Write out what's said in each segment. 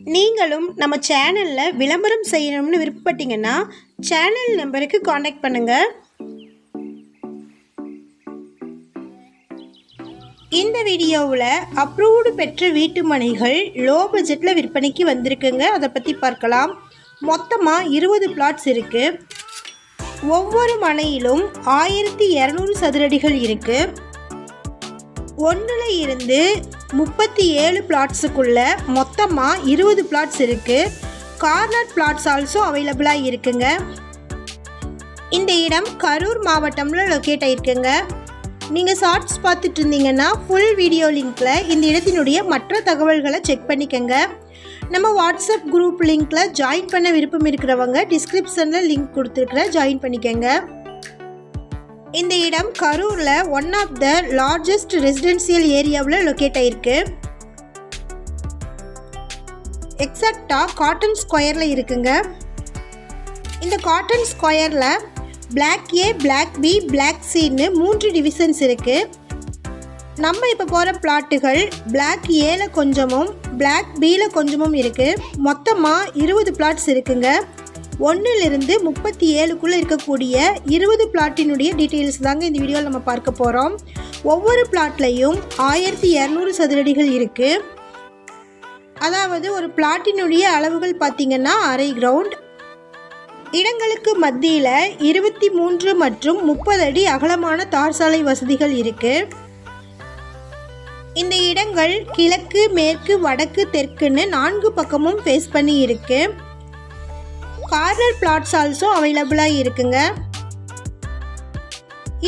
நீங்களும் நம்ம சேனலில் விளம்பரம் செய்யணும்னு விருப்பப்பட்டீங்கன்னா சேனல் நம்பருக்கு காண்டாக்ட் பண்ணுங்கள் இந்த வீடியோவில் அப்ரூவ்டு பெற்ற வீட்டு மனைகள் லோ பட்ஜெட்டில் விற்பனைக்கு வந்திருக்குங்க. அதை பற்றி பார்க்கலாம். மொத்தமாக இருபது பிளாட்ஸ் இருக்குது ஒவ்வொரு மனையிலும் ஆயிரத்தி இரநூறு சதுரடிகள் இருக்குது ஒன்றில் இருந்து முப்பத்தி ஏழு பிளாட்ஸுக்குள்ள மொத்தமாக இருபது பிளாட்ஸ் இருக்குது கார்னர் பிளாட்ஸ் ஆல்சோ அவைலபிளாக இருக்குங்க. இந்த இடம் கரூர் மாவட்டமில் லொக்கேட் ஆகிருக்குங்க நீங்கள் ஷார்ட்ஸ் பார்த்துட்டு இருந்தீங்கன்னா ஃபுல் வீடியோ லிங்க்கில் இந்த இடத்தினுடைய மற்ற தகவல்களை செக் பண்ணிக்கோங்க. நம்ம வாட்ஸ்அப் குரூப் லிங்க்கில் ஜாயின் பண்ண விருப்பம் இருக்கிறவங்க டிஸ்கிரிப்ஷனில் லிங்க் கொடுத்துருக்குற ஜாயின் பண்ணிக்கோங்க. இந்த இடம் கரூரில் one of the largest residential ஏரியாவில் லொக்கேட் ஆகிருக்கு எக்ஸாக்டாக காட்டன் ஸ்கொயரில் இருக்குங்க. இந்த cotton ஸ்கொயரில் block A block B block சின்னு மூன்று டிவிஷன்ஸ் இருக்குது நம்ம இப்போ போகிற பிளாட்டுகள் பிளாக் ஏல கொஞ்சமும் பிளாக் பியில் கொஞ்சமும் இருக்குது மொத்தமாக இருபது பிளாட்ஸ் இருக்குங்க. ஒன்றிலிருந்து முப்பத்தி ஏழுக்குள்ளே இருக்கக்கூடிய இருபது பிளாட்டினுடைய டீட்டெயில்ஸ் தாங்க இந்த வீடியோவில் நம்ம பார்க்க போகிறோம் ஒவ்வொரு பிளாட்லையும் ஆயிரத்தி இரநூறு சதுரடிகள் இருக்குது அதாவது ஒரு பிளாட்டினுடைய அளவுகள் பார்த்திங்கன்னா அரை கிரவுண்ட் இடங்களுக்கு மத்தியில் இருபத்தி மூன்று மற்றும் முப்பது அடி அகலமான தார் சாலை வசதிகள் இருக்குது இந்த இடங்கள் கிழக்கு மேற்கு வடக்கு தெற்குன்னு நான்கு பக்கமும் ஃபேஸ் பண்ணி இருக்குது கார்னர் பிளாட்ஸ் ஆல்சோ அவைலபிளாக இருக்குங்க.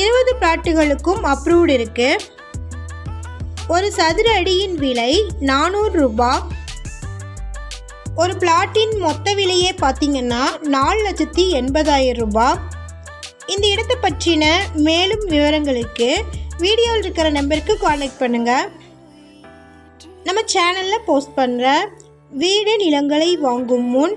இருபது பிளாட்டுகளுக்கும் அப்ரூவ்டு இருக்கு. ஒரு சதுர அடியின் விலை நானூறு ரூபாய் ஒரு பிளாட்டின் மொத்த விலையே பார்த்தீங்கன்னா நாலு லட்சத்தி எண்பதாயிரம் ரூபாய் இந்த இடத்தை பற்றின மேலும் விவரங்களுக்கு வீடியோவில் இருக்கிற நம்பருக்கு காண்டாக்ட் பண்ணுங்கள் நம்ம சேனலில் போஸ்ட் பண்ணுற வீடு நிலங்களை வாங்கும் முன்